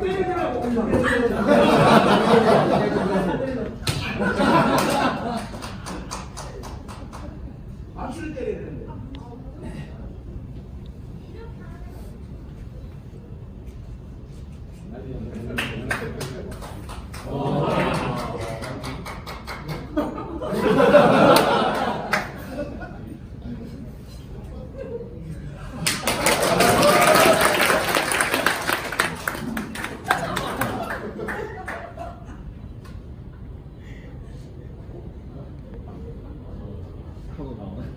때리라고 생산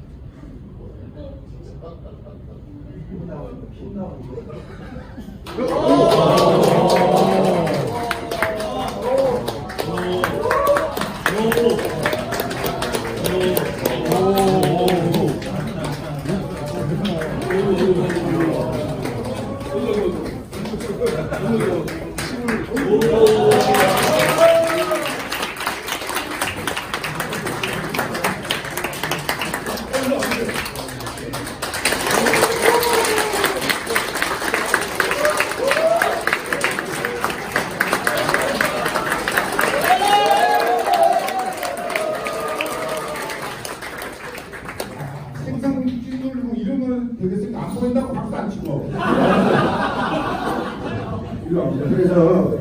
보인다고 박수 안 치고. 그래서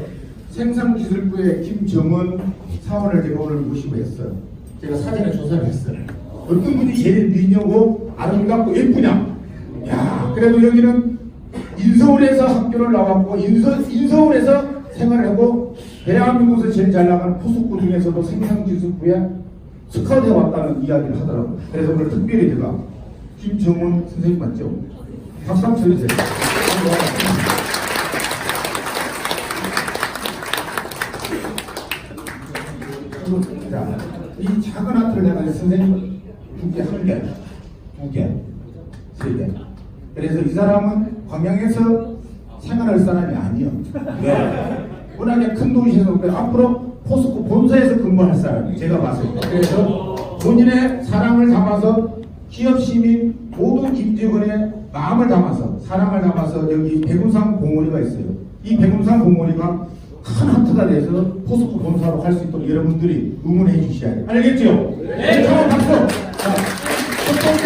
생산기술부의 김정은 사원을 제가 오늘 모시고 했어요. 제가 사전에 조사를 했어요. 어떤 분이 제일 미녀고 아름답고 예쁘냐? 야, 그래도 여기는 인서울에서 학교를 나왔고 인서, 인서울에서 생활을 하고 대한민국에서 제일 잘 나가는 포스코 중에서도 생산기술부에 스카우트 해왔다는 이야기를 하더라고요. 그래서 오늘 특별히 제가 김정은 선생님 맞죠? 박수 한번 쳐주세요. 자, 이 작은 하트를 내가 선생님 두개 한 개, 두 개, 세 개. 그래서 이 사람은 광양에서 생활할 사람이 아니요. 네. 워낙에 큰 도시에서 앞으로 포스코 본사에서 근무할 사람이 제가 봤을 때. 그래서 본인의 사랑을 담아서 기업 시민 모든 임직원의 마음을 담아서 사랑을 담아서 여기 백운산 공원이가 있어요. 이 백운산 공원이가 큰 하트가 돼서 포스코 본사로 할수 있도록 여러분들이 응원해 주셔야 돼요. 알겠죠? 네. 자, 박수. 자, 첫 번째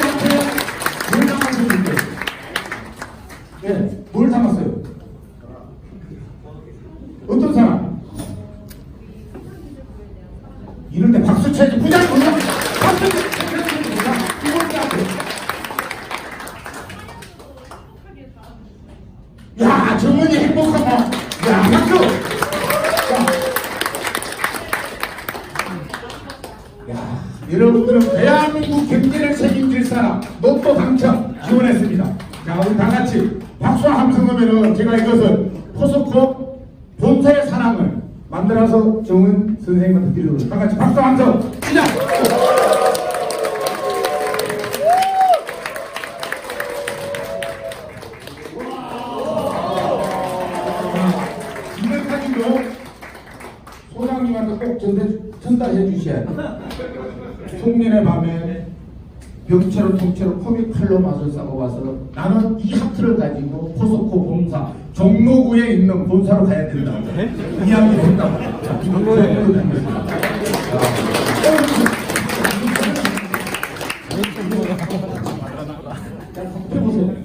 뭘 담아서 줄게요. 네, 뭘 담았어요? 어떤 사람? 이럴 때 박수 쳐야지 부장 부장 박수 부장 두 번째 하트. 야, 정은이 행복하다. 야, 박수! 야, 야, 여러분들은 대한민국 경제를 책임질 사람 로또 당첨 지원했습니다. 자, 우리 다 같이 박수 함성 하면은 제가 이것을 포스코 본사의 사랑을 만들어서 정은 선생님한테 드리도록 다 같이 박수 함성 시작! 이런 사진도 소장님한테 꼭 전달, 전달해 주셔야 돼요. 송년의 밤에 병채로 통째로 코믹 칼로 맛을 싸고 와서 나는 이 하트를 가지고 포스코 본사 종로구에 있는 본사로 가야 된다고. 이야기 종로에. 있는